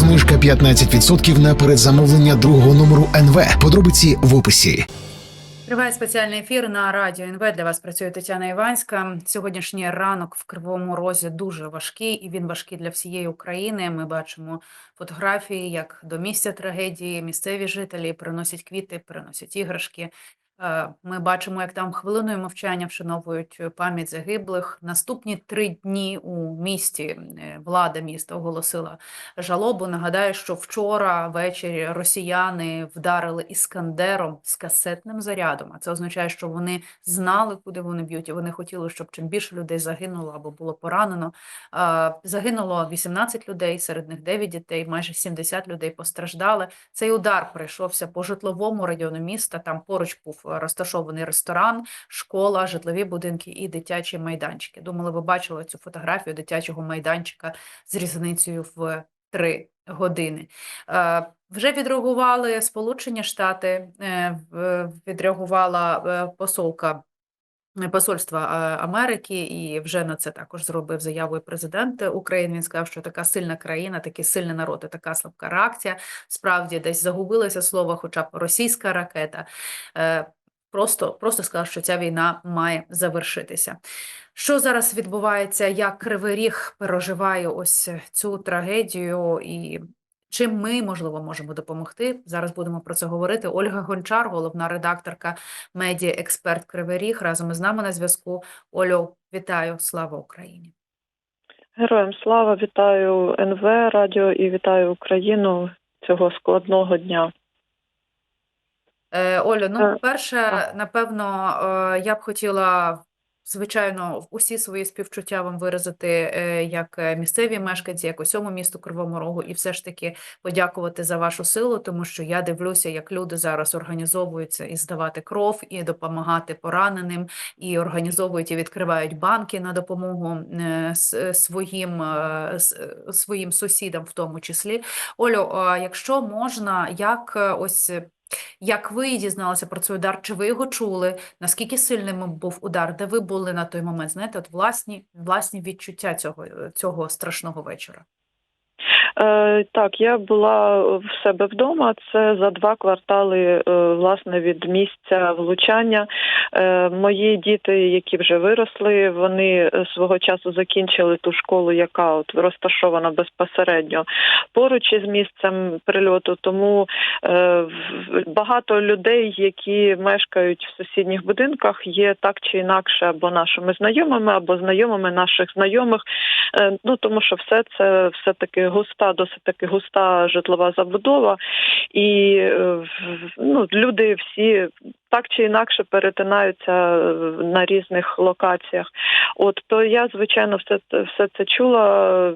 Знижка 15% на передзамовлення другого номеру НВ. Подробиці в описі. Триває спеціальний ефір на радіо НВ. Для вас працює Тетяна Іванська. Сьогоднішній ранок в Кривому Розі дуже важкий, і він важкий для всієї України. Ми бачимо фотографії, як до місця трагедії місцеві жителі приносять квіти, приносять іграшки. Е, Ми бачимо, як там хвилиною мовчання вшановують пам'ять загиблих. Наступні три дні у місті е, влада міста оголосила жалобу. Нагадаю, що вчора ввечері росіяни вдарили іскандером з касетним зарядом. А це означає, що вони знали, куди вони б'ють, і вони хотіли, щоб чим більше людей загинуло або було поранено. Е, Загинуло 18 людей, серед них 9 дітей, майже 70 людей постраждали. Цей удар прийшовся по житловому району міста. Там поруч був розташований ресторан, школа, житлові будинки і дитячі майданчики. Думали, ви бачили цю фотографію дитячого майданчика з різницею в три години. Е, Вже відреагували Сполучені Штати, е, відреагувала е, посолка. Посольства Америки і вже на це також зробив заяву і президент України. Він сказав, що така сильна країна, такий сильний народ і така слабка реакція. Справді десь загубилося слово, хоча б російська ракета. Просто, просто сказав, що ця війна має завершитися. Що зараз відбувається? Як Кривий Ріг переживає ось цю трагедію і чим ми, можливо, можемо допомогти? Зараз будемо про це говорити. Ольга Гончар, головна редакторка медіа експерт Кривий Ріг, разом із нами на зв'язку. Олю, вітаю! Слава Україні! Героям слава, вітаю НВ Радіо і вітаю Україну цього складного дня. Е, Олю, ну, Е, перше, напевно, е, я б хотіла, звичайно, усі свої співчуття вам виразити як місцеві мешканці, як усьому місту Кривому Рогу, і все ж таки подякувати за вашу силу, тому що я дивлюся, як люди зараз організовуються і здавати кров, і допомагати пораненим, і організовують і відкривають банки на допомогу своїм, своїм сусідам, в тому числі. Олю, якщо можна, як ось. Як ви дізналися про цей удар? Чи ви його чули? Наскільки сильним був удар? Де ви були на той момент? Знаєте, от власні, власні відчуття цього, цього страшного вечора? Е, так, я була в себе вдома. Це за два квартали е, власне від місця влучання. Е, мої діти, які вже виросли, вони свого часу закінчили ту школу, яка от розташована безпосередньо поруч із місцем прильоту. Тому е, багато людей, які мешкають в сусідніх будинках, є так чи інакше або нашими знайомими, або знайомими наших знайомих. Е, Ну тому що все це все таки густа, досить таки густа житлова забудова, і е, ну, люди всі так чи інакше перетинаються е, на різних локаціях. От то я звичайно все все це чула.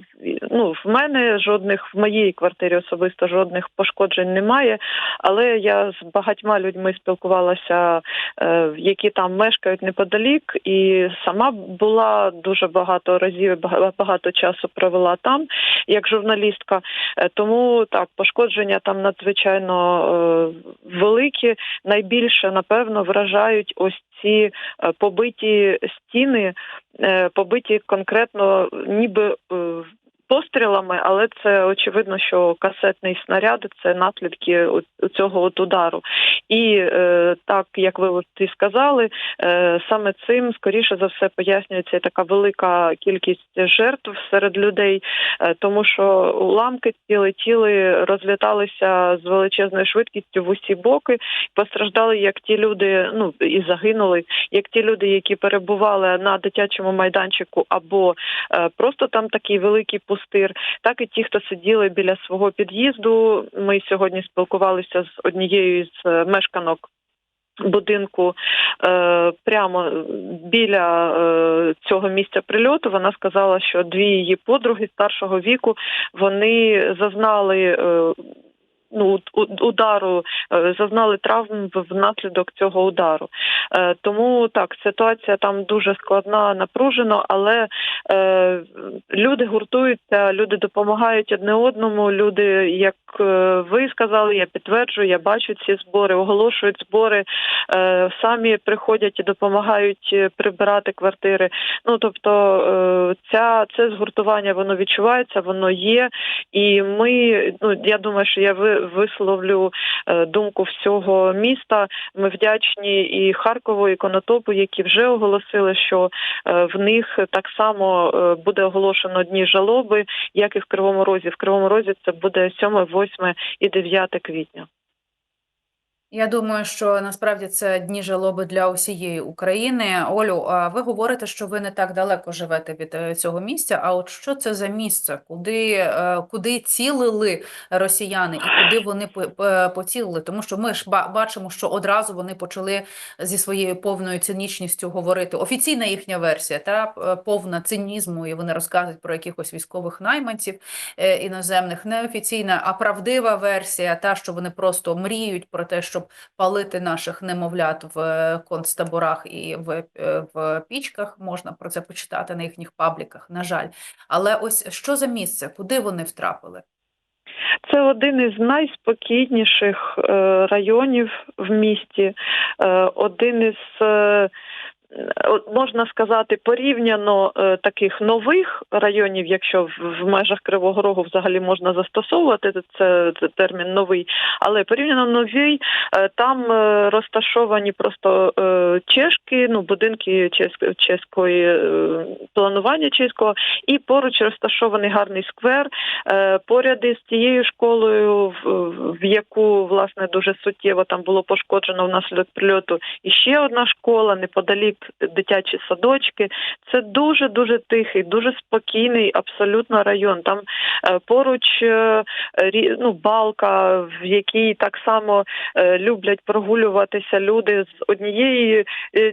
Ну в мене жодних в моїй квартирі особисто жодних пошкоджень немає. Але я з багатьма людьми спілкувалася, е, які там мешкають неподалік, і сама була дуже багато разів, багато часу провела там як журналістка. Е, Тому так пошкодження там надзвичайно е, великі. Найбільше напевно вражають ось ці е, побиті стіни, е, побиті конкретно, ніби. Пострілами, але це очевидно, що касетний снаряд це наслідки цього от удару. І е, так як ви от і сказали, е, саме цим скоріше за все пояснюється така велика кількість жертв серед людей, е, тому що уламки ці летіли, розліталися з величезною швидкістю в усі боки. Постраждали як ті люди, ну і загинули, як ті люди, які перебували на дитячому майданчику, або е, просто там такий великий пустир, так і ті, хто сиділи біля свого під'їзду. Ми сьогодні спілкувалися з однією з е, мешканок. Будинку е, прямо біля е, цього місця прильоту вона сказала, що дві її подруги старшого віку вони зазнали ну, удару, е, зазнали травм внаслідок цього удару. Е, Тому так, ситуація там дуже складна, напружена, але е, люди гуртуються, люди допомагають одне одному. Люди, як е, ви сказали, я підтверджую, я бачу ці збори, оголошують збори, е, самі приходять і допомагають прибирати квартири. Ну тобто, е, ця це згуртування воно відчувається, воно є. І ми, ну я думаю, що я ви- висловлю е, думку всього міста. Ми вдячні і Харкову, і Конотопу, які вже оголосили, що е, в них так само е, буде оголошено дні жалоби, як і в Кривому Розі. В Кривому Розі це буде 7, 8 і 9 квітня. Я думаю, що насправді це дні жалоби для усієї України. Олю, а ви говорите, що ви не так далеко живете від е, цього місця. А от що це за місце? Куди, е, куди цілили росіяни і куди вони по- поцілили? Тому що ми ж ба- бачимо, що одразу вони почали зі своєю повною цинічністю говорити. Офіційна їхня версія, та е, повна цинізму, і вони розказують про якихось військових найманців е, іноземних. Неофіційна, а правдива версія, та що вони просто мріють про те, щоб палити наших немовлят в е, концтаборах і в, е, в пічках. Можна про це почитати на їхніх пабліках, на жаль. Але ось що за місце, куди вони втрапили? Це один із найспокійніших е, районів в місті, один із. Можна сказати, порівняно е, таких нових районів, якщо в, межах Кривого Рогу взагалі можна застосовувати це, термін новий, але порівняно новий, е, там е, розташовані просто чешки, ну будинки чеської планування чеського, і поруч розташований гарний сквер. Поряд із тією школою, в яку власне дуже суттєво там було пошкоджено внаслідок прильоту, і ще одна школа неподалік дитячі садочки. Це дуже дуже тихий, дуже спокійний, абсолютно район. Там е, поруч е, ну, балка, в якій так само е, люблять прогулюватися люди з однієї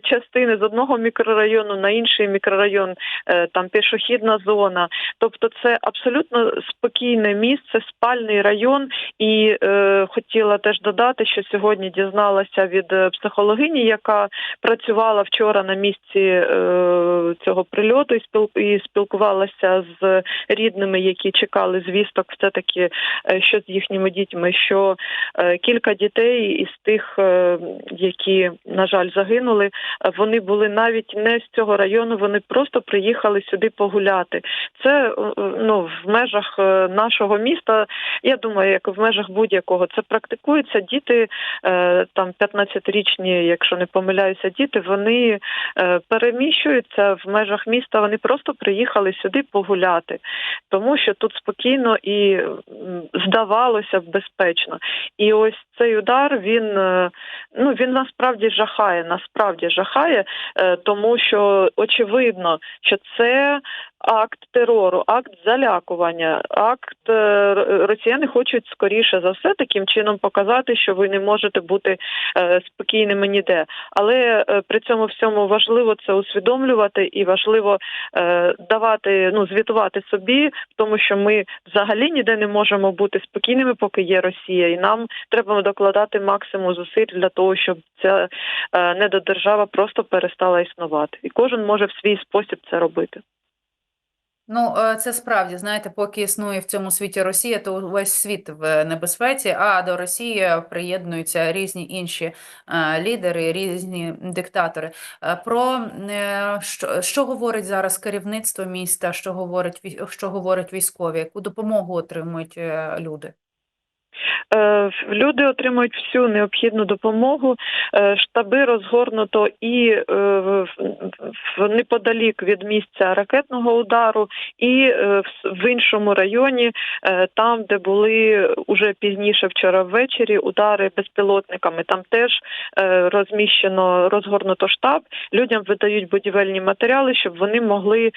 частини з одного мікрорайону на інший мікрорайон, там пішохідна зона. Тобто, це абсолютно спокійне місце, спальний район. І е, хотіла теж додати, що сьогодні дізналася від психологині, яка працювала вчора на місці е, цього прильоту, і спіл спілкувалася з рідними, які чекали звісток, все таки, е, що з їхніми дітьми, що е, кілька дітей із тих, які на жаль загинули, вони були навіть не з цього району, вони просто приїхали сюди погуляти. Це ну в межах нашого міста. Я думаю, як в межах будь-якого це практикується. Діти там 15-річні, якщо не помиляюся, діти вони переміщуються в межах міста. Вони просто приїхали сюди погуляти, тому що тут спокійно і здавалося б безпечно. І ось цей удар він е, ну він насправді жахає, насправді жахає, е, тому що очевидно, що це акт терору, акт залякування, акт е, росіяни хочуть скоріше за все таким чином показати, що ви не можете бути е, спокійними ніде. Але е, при цьому всьому важливо це усвідомлювати і важливо давати, ну звітувати собі, тому що ми взагалі ніде не можемо бути спокійними, поки є Росія, і нам треба докладати максимум зусиль для того, щоб ця недодержава просто перестала існувати, і кожен може в свій спосіб це робити. Ну, е, це справді, знаєте, поки існує в цьому світі Росія, то весь світ в небезпеці, а до Росії приєднуються різні інші е, лідери, різні диктатори. Е, Про е, що, що говорить зараз керівництво міста, що говорить що говорять військові, яку допомогу отримують е, люди? Е, Люди отримують всю необхідну допомогу. Е, Штаби розгорнуто і е, неподалік від місця ракетного удару, і в іншому районі, там, де були уже пізніше вчора ввечері удари безпілотниками. Там теж розміщено розгорнуто штаб. Людям видають будівельні матеріали, щоб вони могли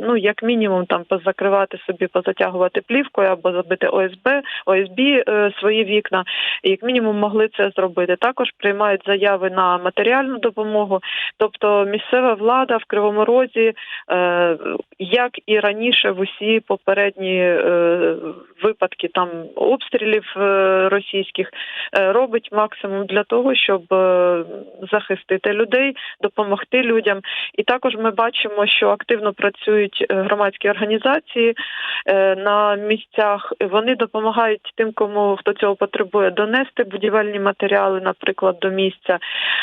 ну як мінімум там позакривати собі, позатягувати плівкою або забити ОСБ, ОСБ свої вікна, як мінімум могли це зробити. Також приймають заяви на матеріальну допомогу. Тобто місцева влада в Кривому Розі, е, як і раніше, в усі попередні е, випадки там обстрілів е, російських, е, робить максимум для того, щоб е, захистити людей, допомогти людям. І також ми бачимо, що активно працюють е, громадські організації е, на місцях. Вони допомагають тим, кому хто цього потребує, донести будівельні матеріали, наприклад, до місця,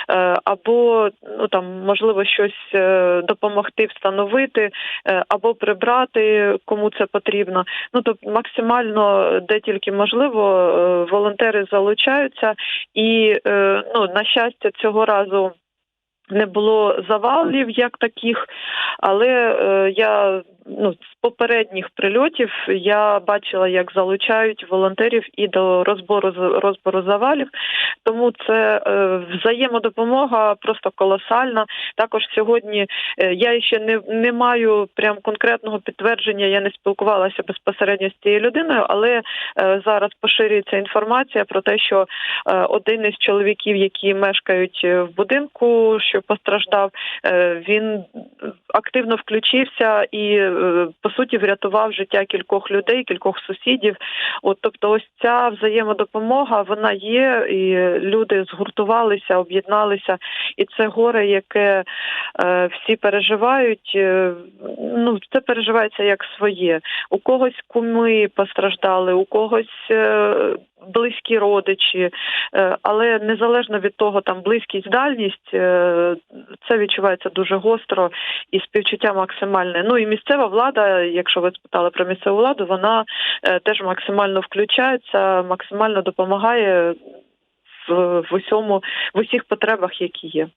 е, або ну там можливо щось е, допомогти встановити, е, або прибрати, кому це потрібно. Ну тобто максимально де тільки можливо, волонтери залучаються, і ну на щастя, цього разу. Не було завалів як таких, але е, я ну з попередніх прильотів я бачила, як залучають волонтерів і до розбору розбору завалів. Тому це е, взаємодопомога просто колосальна. Також сьогодні е, я ще не, не маю прям конкретного підтвердження. Я не спілкувалася безпосередньо з цією людиною, але зараз поширюється інформація про те, що один із чоловіків, які мешкають в будинку, що постраждав, е, він активно включився і е, по суті врятував життя кількох людей, кількох сусідів. От тобто, ось ця взаємодопомога вона є, і люди згуртувалися, об'єдналися, і це горе, яке е, всі переживають. Ну це переживається як своє. У когось куми постраждали, у когось. Близькі родичі, Е, але незалежно від того, там близькість, дальність, е, це відчувається дуже гостро і співчуття максимальне. Ну і місцева влада, якщо ви спитали про місцеву владу, вона е, теж максимально включається, максимально допомагає в, в усьому, в усіх потребах, які є.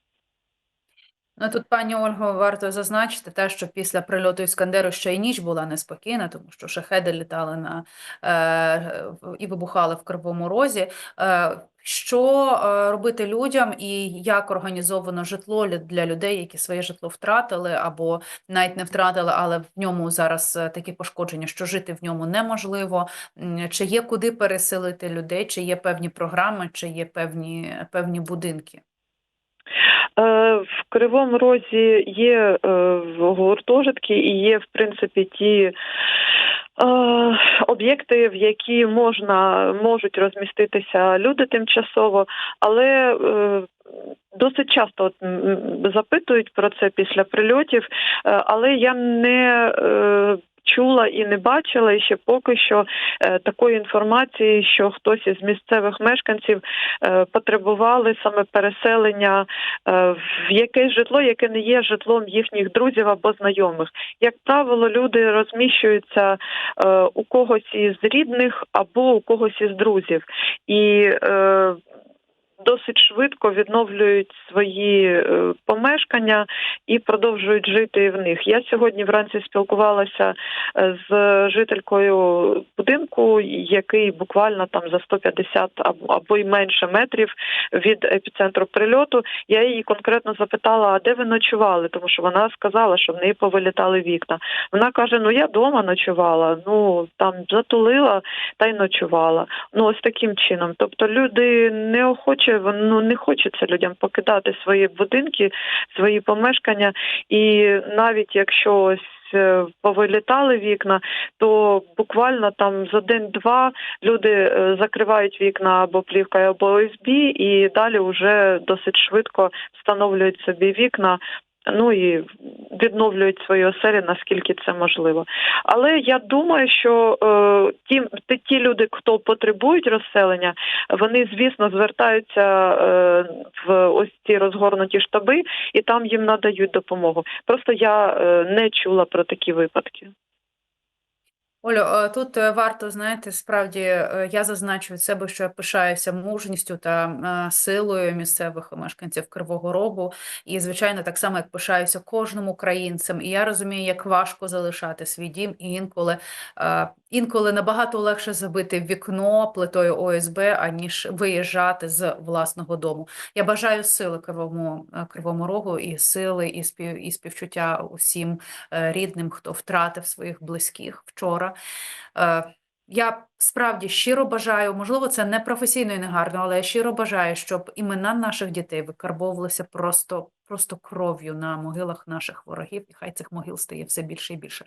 Ну тут, пані Ольго, варто зазначити те, що після прильоту Іскандеру ще й ніч була неспокійна, тому що шахеди літали на е, і вибухали в Кривому Розі. Е, що е, робити людям і як організовано житло для людей, які своє житло втратили або навіть не втратили, але в ньому зараз е, такі пошкодження, що жити в ньому неможливо. Чи є куди переселити людей, чи є певні програми, чи є певні, певні будинки? Кривому Розі є е, гуртожитки і є, в принципі, ті. е, Об'єкти, в які можна можуть розміститися люди тимчасово, але е, досить часто от, запитують про це після прильотів, е, але я не чула і не бачила і ще поки що е, такої інформації, що хтось із місцевих мешканців е, потребували саме переселення е, в якесь житло, яке не є житлом їхніх друзів або знайомих. Як правило, люди розміщуються у когось із рідних або у когось із друзів. І Досить швидко відновлюють свої е, помешкання і продовжують жити в них. Я сьогодні вранці спілкувалася е, з жителькою будинку, який буквально там за 150 або, й менше метрів від епіцентру прильоту. Я її конкретно запитала, а де ви ночували? Тому що вона сказала, що в неї повилітали вікна. Вона каже: Ну я вдома ночувала, ну там затулила та й ночувала. Ну ось таким чином. Тобто люди неохоче, ну не хочеться людям покидати свої будинки, свої помешкання, і навіть якщо ось. е, Повилітали вікна, то буквально там за день-два люди е, закривають вікна або плівкою, або ОСБ, і далі вже досить швидко встановлюють собі вікна. Ну і відновлюють свої оселі, наскільки це можливо. Але я думаю, що е, ті, ті, люди, хто потребують розселення, вони, звісно, звертаються е, в ось ці розгорнуті штаби, і там їм надають допомогу. Просто я е, не чула про такі випадки. Олю, е, тут е, варто, знаєте, справді е, я зазначу від себе, що я пишаюся мужністю та силою місцевих мешканців Кривого Рогу. І, звичайно, так само, як пишаюся кожним українцем. І я розумію, як важко залишати свій дім, і інколи, інколи набагато легше забити вікно плитою ОСБ, аніж виїжджати з власного дому. Я бажаю сили Кривому, е, Кривому Рогу і сили, і спів, і співчуття усім е, рідним, хто втратив своїх близьких вчора. Е, Я справді щиро бажаю, можливо, це не професійно і не гарно, але я щиро бажаю, щоб імена наших дітей викарбовувалися просто, просто кров'ю на могилах наших ворогів, і хай цих могил стає все більше і більше.